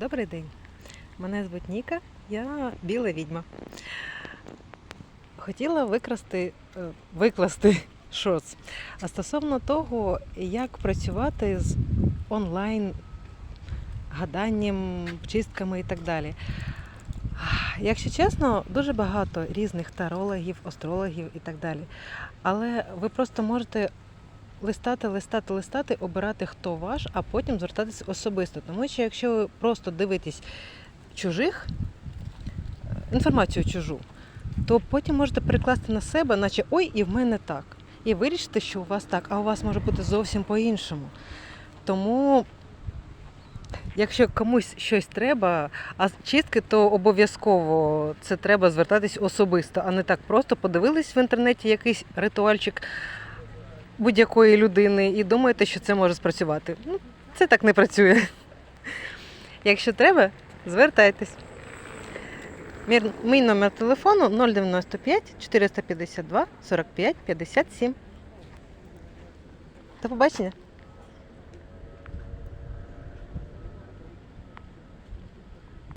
Добрий день. Мене звуть Ніка, я біла відьма. Хотіла викрасти, е, викласти шоц. А стосовно того, як працювати з онлайн гаданням, чистками і так далі. Якщо чесно, дуже багато різних тарологів, астрологів і так далі. Але ви просто можете листати, листати, листати, обирати, хто ваш, а потім звертатись особисто. Тому що якщо ви просто дивитесь чужих, е, інформацію чужу, то потім можете перекласти на себе, наче ой, і в мене так. І вирішити, що у вас так, а у вас може бути зовсім по-іншому. Тому, якщо комусь щось треба, а чистки, то обов'язково це треба звертатись особисто, а не так просто подивились в інтернеті якийсь ритуальчик будь-якої людини і думаєте, що це може спрацювати. Ну, це так не працює. Якщо треба, звертайтесь. Мій номер телефону 095 452 45 57. До побачення.